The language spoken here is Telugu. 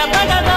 la paga